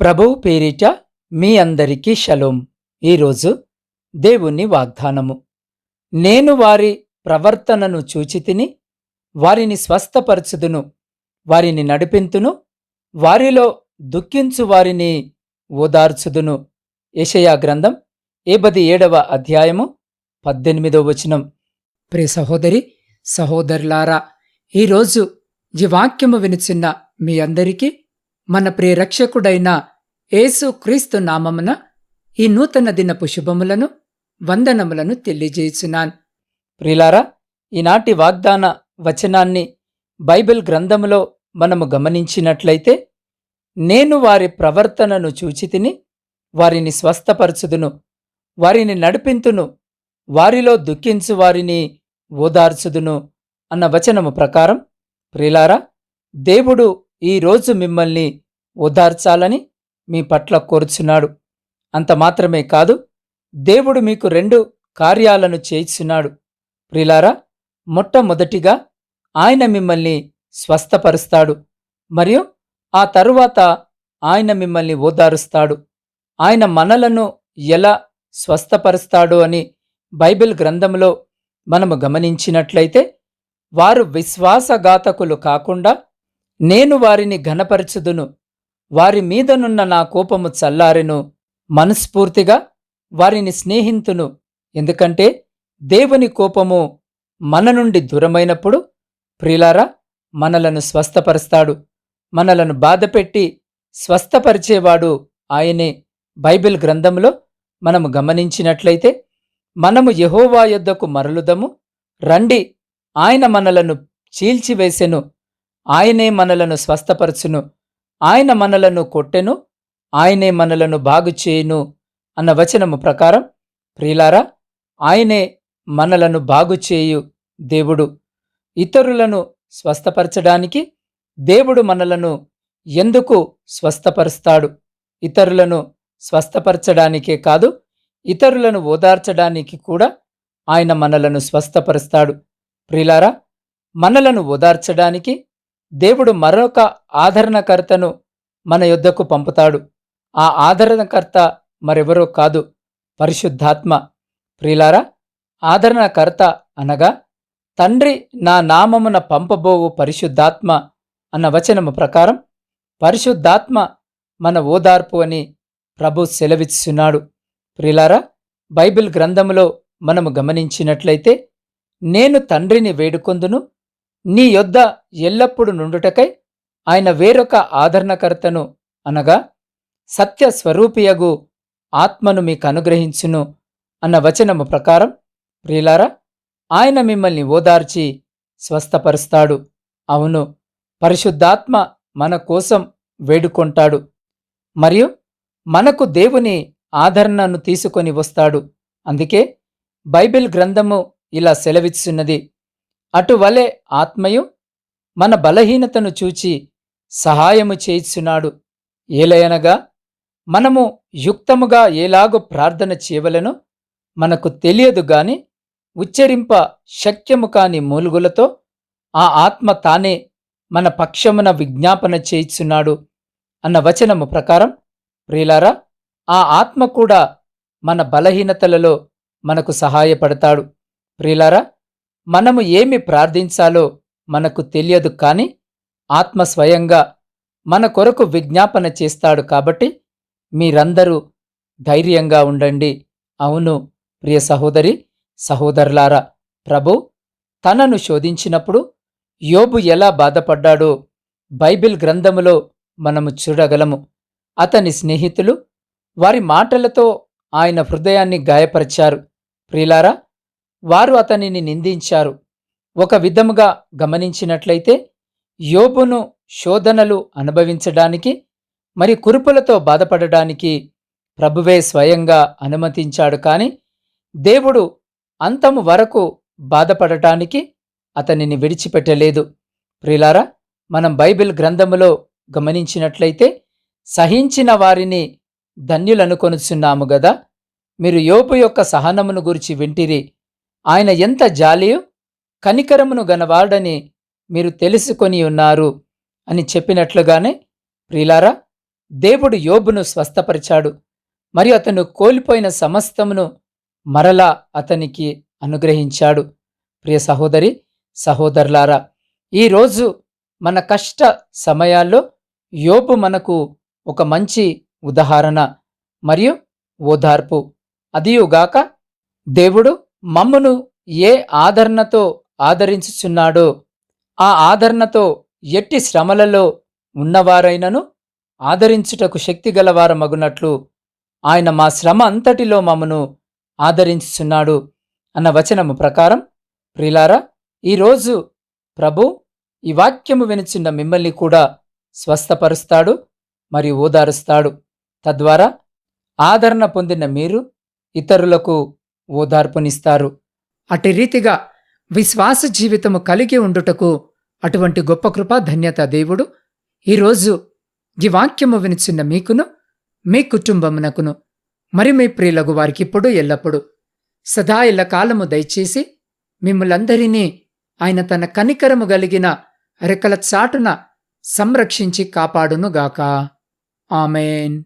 ప్రభువు పేరిట మీ అందరికీ షలోం. ఈరోజు దేవుని వాగ్దానము. నేను వారి ప్రవర్తనను చూచితిని వారిని స్వస్థపరచుదును వారిని నడిపింతును వారిలో దుఃఖించు వారిని ఓదార్చుదును. యెషయా గ్రంథం ఏబది ఏడవ అధ్యాయము పద్దెనిమిదవ వచనం. ప్రే సహోదరి సహోదరులారా ఈరోజు ఈ వాక్యము వినిచిన్న మీ అందరికీ మన ప్రియరక్షకుడైన యేసు క్రీస్తు నామమున ఈ నూతన దినపు శుభములను వందనములను తెలియజేయుచున్నాను. ప్రిలారా ఈనాటి వాగ్దాన వచనాన్ని బైబిల్ గ్రంథములో మనము గమనించినట్లయితే నేను వారి ప్రవర్తనను చూచితిని వారిని స్వస్థపరచుదును వారిని నడిపింతును వారిలో దుఃఖించు వారిని ఓదార్చుదును అన్న వచనము ప్రకారం ప్రిలారా దేవుడు ఈ రోజు మిమ్మల్ని ఓదార్చాలని మీ పట్ల కోరుచున్నాడు. అంత మాత్రమే కాదు దేవుడు మీకు రెండు కార్యాలను చేయిచున్నాడు. ప్రిలారా మొట్టమొదటిగా ఆయన మిమ్మల్ని స్వస్థపరుస్తాడు మరియు ఆ తరువాత ఆయన మిమ్మల్ని ఓదారుస్తాడు. ఆయన మనలను ఎలా స్వస్థపరుస్తాడు అని బైబిల్ గ్రంథంలో మనము గమనించినట్లయితే వారు విశ్వాసఘాతకులు కాకుండా నేను వారిని ఘనపరచుదును. వారి మీదనున్న నా కోపము చల్లారెను. మనస్ఫూర్తిగా వారిని స్నేహింతును. ఎందుకంటే దేవుని కోపము మన నుండి దూరమైనప్పుడు ప్రిలారా మనలను స్వస్థపరుస్తాడు. మనలను బాధపెట్టి స్వస్థపరిచేవాడు ఆయనే. బైబిల్ గ్రంథంలో మనము గమనించినట్లయితే మనము యహోవా యొద్దకు మరలుదము. రండి ఆయన మనలను చీల్చివేసెను. ఆయనే మనలను స్వస్థపరచును. ఆయన మనలను కొట్టెను. ఆయనే మనలను బాగు చేయును అన్న వచనము ప్రకారం ప్రియులారా ఆయనే మనలను బాగు చేయు దేవుడు. ఇతరులను స్వస్థపరచడానికి దేవుడు మనలను ఎందుకు స్వస్థపరుస్తాడు? ఇతరులను స్వస్థపరచడానికే కాదు ఇతరులను ఓదార్చడానికి కూడా ఆయన మనలను స్వస్థపరుస్తాడు. ప్రిలారా మనలను ఓదార్చడానికి దేవుడు మరొక ఆదరణకర్తను మన యొద్దకు పంపుతాడు. ఆ ఆదరణకర్త మరెవరో కాదు పరిశుద్ధాత్మ. ప్రిలారా ఆదరణకర్త అనగా తండ్రి నా నామమున పంపబోవు పరిశుద్ధాత్మ అన్న వచనము ప్రకారం పరిశుద్ధాత్మ మన ఓదార్పు అని ప్రభు సెలవిస్తున్నాడు ప్రిలారా బైబిల్ గ్రంథములో మనము గమనించినట్లయితే నేను తండ్రిని వేడుకొందును నీ యొద్ద ఎల్లప్పుడు నుండుటకై ఆయన వేరొక ఆదరణకర్తను అనగా సత్య స్వరూపియగు ఆత్మను మీకు అనుగ్రహించును అన్న వచనము ప్రకారం ప్రియులారా ఆయన మిమ్మల్ని ఓదార్చి స్వస్థపరుస్తాడు. అవును పరిశుద్ధాత్మ మన కోసం వేడుకొంటాడు మరియు మనకు దేవుని ఆదరణను తీసుకొని వస్తాడు. అందుకే బైబిల్ గ్రంథము ఇలా సెలవిస్తున్నది అటువలే ఆత్మయు మన బలహీనతను చూచి సహాయము చేయిస్తున్నాడు ఏలయనగా మనము యుక్తముగా ఏలాగో ప్రార్థన చేయవలనో మనకు తెలియదు గాని ఉచ్చరింప శక్యము కాని మూలుగులతో ఆ ఆత్మ తానే మన పక్షమున విజ్ఞాపన చేయిస్తున్నాడు అన్న వచనము ప్రకారం ప్రియులారా ఆ ఆత్మ కూడా మన బలహీనతలలో మనకు సహాయపడతాడు. ప్రియులారా మనము ఏమి ప్రార్థించాలో మనకు తెలియదు కాని ఆత్మ స్వయంగా మన కొరకు విజ్ఞాపన చేస్తాడు కాబట్టి మీరందరూ ధైర్యంగా ఉండండి. అవును ప్రియ సహోదరి సహోదరులారా ప్రభు తనను శోధించినప్పుడు యోబు ఎలా బాధపడ్డాడో బైబిల్ గ్రంథములో మనము చూడగలము. అతని స్నేహితులు వారి మాటలతో ఆయన హృదయాన్ని గాయపరిచారు. ప్రియులారా వారు అతనిని నిందించారు. ఒక విధముగా గమనించినట్లయితే యోబును శోధనలు అనుభవించడానికి మరి కురుపులతో బాధపడడానికి ప్రభువే స్వయంగా అనుమతించాడు కాని దేవుడు అంతము వరకు బాధపడటానికి అతనిని విడిచిపెట్టలేదు. ప్రిలారా మనం బైబిల్ గ్రంథములో గమనించినట్లయితే సహించిన వారిని ధన్యులనుకొనుచున్నాము గదా. మీరు యోపు యొక్క సహనమును గురించి వింటిరి ఆయన ఎంత జాలియో కనికరమును గనవాడని మీరు తెలుసుకొని ఉన్నారు అని చెప్పినట్లుగానే ప్రిలారా దేవుడు యోబును స్వస్థపరిచాడు. మరియు అతను కోల్పోయిన సమస్తమును మరలా అతనికి అనుగ్రహించాడు. ప్రియ సహోదరి సహోదరులారా ఈరోజు మన కష్ట సమయాల్లో యోబు మనకు ఒక మంచి ఉదాహరణ మరియు ఓదార్పు. అదియుగాక దేవుడు మమ్మును ఏ ఆదరణతో ఆదరించుచున్నాడో ఆ ఆదరణతో ఎట్టి శ్రమలలో ఉన్నవారైనను ఆదరించుటకు శక్తి గలవారమగునట్లు ఆయన మా శ్రమ అంతటిలో మమ్మను ఆదరించుచున్నాడు అన్న వచనము ప్రకారం ప్రిలారా ఈరోజు ప్రభు ఈ వాక్యము వినిచున్న మిమ్మల్ని కూడా స్వస్థపరుస్తాడు మరియు ఓదారుస్తాడు. తద్వారా ఆదరణ పొందిన మీరు ఇతరులకు ఓదార్పునిస్తారు. అటు రీతిగా విశ్వాస జీవితము కలిగి ఉండుటకు అటువంటి గొప్ప కృపా ధన్యత దేవుడు. ఈరోజు ఈ వాక్యము వినిచిన్న మీకును మీ కుటుంబమునకును మరి మీ ప్రియులకు వారికిప్పుడు ఎల్లప్పుడు సదా ఇళ్ళ కాలము దయచేసి మిమ్మలందరినీ ఆయన తన కనికరము గలిగిన రెక్కల చాటున సంరక్షించి కాపాడునుగాక. ఆమెన్.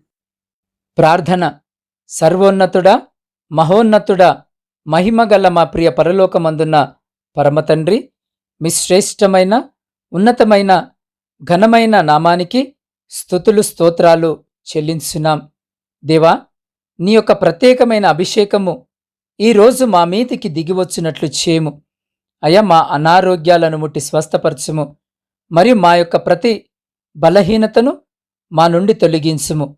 ప్రార్థన. సర్వోన్నతుడా మహోన్నతుడ మహిమగల మా ప్రియ పరలోకమందున్న పరమతండ్రి మీ శ్రేష్టమైన ఉన్నతమైన ఘనమైన నామానికి స్థుతులు స్తోత్రాలు చెల్లించున్నాం దేవా నీ యొక్క ప్రత్యేకమైన అభిషేకము ఈరోజు మా మీదికి దిగివచ్చినట్లు చేయము. అయ్యా మా అనారోగ్యాలను ముట్టి స్వస్థపరచుము. మరియు మా యొక్క ప్రతి బలహీనతను మా నుండి తొలగించుము.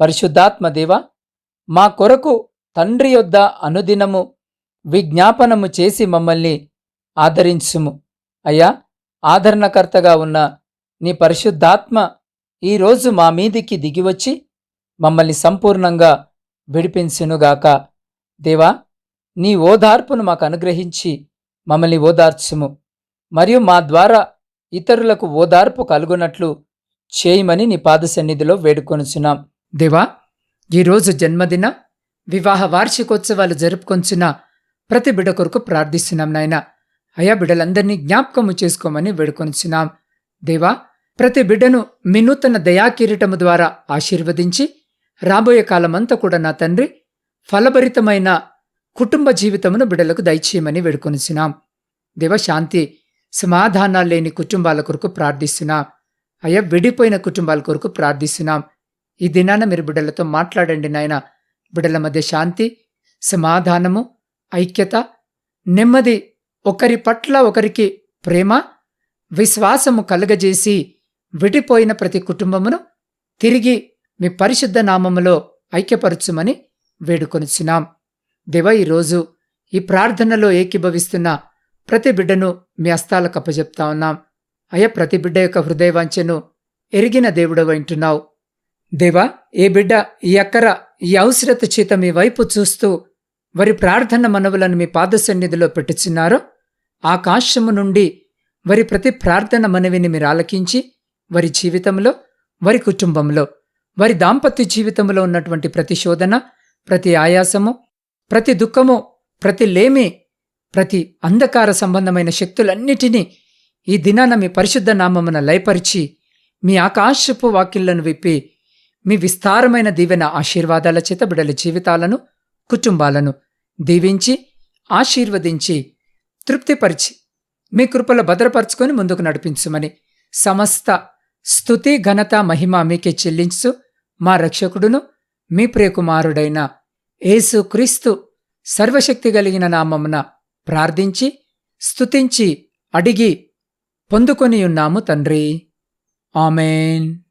పరిశుద్ధాత్మ దేవా మా కొరకు తండ్రి యొద్ద అనుదినము విజ్ఞాపనము చేసి మమ్మల్ని ఆదరించుము. అయ్యా ఆదరణకర్తగా ఉన్న నీ పరిశుద్ధాత్మ ఈరోజు మా మీదికి దిగివచ్చి మమ్మల్ని సంపూర్ణంగా విడిపించునుగాక. దేవా నీ ఓదార్పును మాకు అనుగ్రహించి మమ్మల్ని ఓదార్చుము. మరియు మా ద్వారా ఇతరులకు ఓదార్పు కలుగునట్లు చేయమని నీ పాద సన్నిధిలో వేడుకొనుచున్నాం. దేవా ఈరోజు జన్మదిన వివాహ వార్షికోత్సవాలు జరుపుకొంచున్న ప్రతి బిడ కొరకు ప్రార్థిస్తున్నాం నాయన. అయా బిడ్డలందరినీ జ్ఞాపకము చేసుకోమని వేడుకొనిచున్నాం దేవా ప్రతి బిడ్డను మీ నూతన దయాకిరీటము ద్వారా ఆశీర్వదించి రాబోయే కాలమంతా కూడా నా తండ్రి ఫలభరితమైన కుటుంబ జీవితమును బిడ్డలకు దయచేయమని వేడుకొనిచున్నాం దేవశాంతి సమాధానాలు లేని కుటుంబాల కొరకు ప్రార్థిస్తున్నాం. అయ్యా విడిపోయిన కుటుంబాల కొరకు ప్రార్థిస్తున్నాం. ఈ దినాన మీరు బిడ్డలతో మాట్లాడండి నాయనా. బిడ్డల మధ్య శాంతి సమాధానము ఐక్యత నెమ్మది ఒకరి పట్ల ఒకరికి ప్రేమ విశ్వాసము కలుగజేసి విడిపోయిన ప్రతి కుటుంబమును తిరిగి మీ పరిశుద్ధ నామములో ఐక్యపరచుమని వేడుకొనుచున్నాం. దేవ ఈరోజు ఈ ప్రార్థనలో ఏకీభవిస్తున్న ప్రతి బిడ్డను మీ అస్తాలకు అప్పచెప్తా ఉన్నాం. అయ్యా ప్రతి బిడ్డ యొక్క హృదయవాంఛను ఎరిగిన దేవుడు వింటున్నావు దేవా ఏ బిడ్డ ఈ అక్కర ఈ అవసరత చేత మీ వైపు చూస్తూ వారి ప్రార్థన మనవులను మీ పాదసన్నిధిలో పెట్టుచున్నారో ఆకాశము నుండి వారి ప్రతి ప్రార్థన మనవిని మీరు ఆలకించి వారి జీవితంలో వారి కుటుంబంలో వారి దాంపత్య జీవితంలో ఉన్నటువంటి ప్రతి శోధన ప్రతి ఆయాసము ప్రతి దుఃఖము ప్రతి లేమి ప్రతి అంధకార సంబంధమైన శక్తులన్నిటినీ ఈ దినాన మీ పరిశుద్ధ నామమున లయపరిచి మీ ఆకాశపు వాకిళ్ళను విప్పి మీ విస్తారమైన దీవెన ఆశీర్వాదాల చేత బిడల జీవితాలను కుటుంబాలను దీవించి ఆశీర్వదించి తృప్తిపరిచి మీ కృపల భద్రపరుచుకొని ముందుకు నడిపించుమని సమస్త స్తుతి ఘనత మహిమ మీకే చెల్లించు మా రక్షకుడును మీ ప్రియకుమారుడైన యేసు క్రీస్తు సర్వశక్తి కలిగిన నామమున ప్రార్థించి స్తుతించి అడిగి పొందుకొని ఉన్నాము తండ్రి. ఆమెన్.